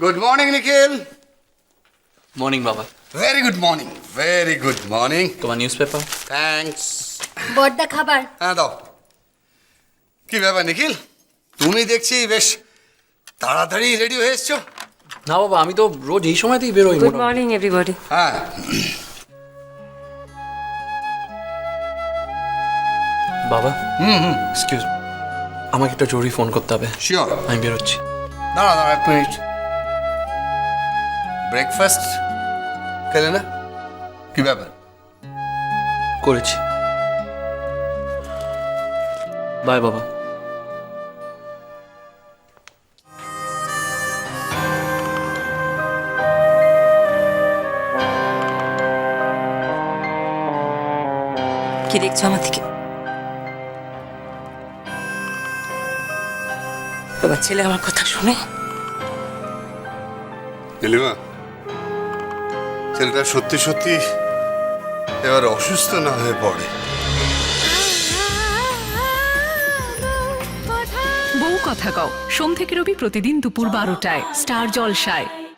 Good morning Nikhil morning বাবা very good morning very good morning তোমার newspaper thanks বড়দা খাবার। হ্যাঁ দাও। কি ব্যাপার নিখিল তুমি দেখছি বেশ তাড়াতাড়ি রেডি হয়ে এসছো। না বাবা আমি তো রোজ এই সময়তেই বেরোই গুড। মর্নিং এভরিবডি হ্যাঁ। বাবা হুম হুম। এক্সকিউজ আমাকে একটা জরুরি ফোন করতে হবে। শিওর আমি বেরোচ্ছি। দাঁড়া দাঁড়া এক মিনিট ব্রেকফাস্ট খেলে না কি ব্যাপার? করেছি। বাই বাবা। কি দেখছ আমার থেকে তোমার ছেলে আমার কথা শুনে। নীলিমা ছেলেটা সত্যি সত্যি এবার অসুস্থ না হয়ে পড়ে। বউ কথা কও। সোম থেকে রবি প্রতিদিন দুপুর বারোটায়। স্টার জলসায়।